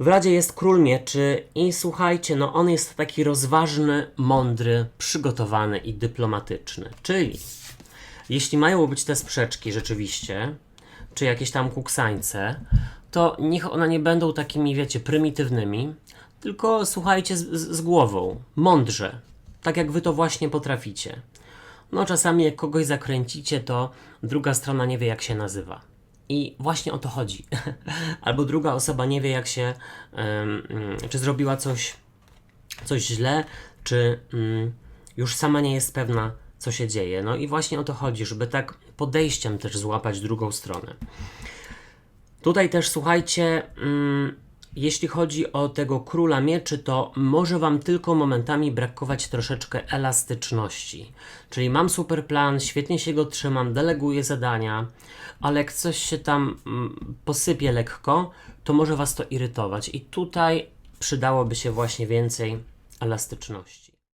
W Radzie jest król mieczy i słuchajcie, no on jest taki rozważny, mądry, przygotowany i dyplomatyczny. Czyli jeśli mają być te sprzeczki rzeczywiście, czy jakieś tam kuksańce, to niech one nie będą takimi, wiecie, prymitywnymi, tylko słuchajcie z, z, głową, mądrze, tak jak wy to właśnie potraficie. No czasami jak kogoś zakręcicie, to druga strona nie wie jak się nazywa. I właśnie o to chodzi. Albo druga osoba nie wie jak się, mm, czy zrobiła coś, coś źle, czy mm, już sama nie jest pewna, co się dzieje. No i właśnie o to chodzi, żeby tak podejściem też złapać drugą stronę. Tutaj też słuchajcie, mm, jeśli chodzi o tego króla mieczy, to może Wam tylko momentami brakować troszeczkę elastyczności. Czyli mam super plan, świetnie się go trzymam, deleguję zadania, ale jak coś się tam mm, posypie lekko, to może Was to irytować. I tutaj przydałoby się właśnie więcej elastyczności.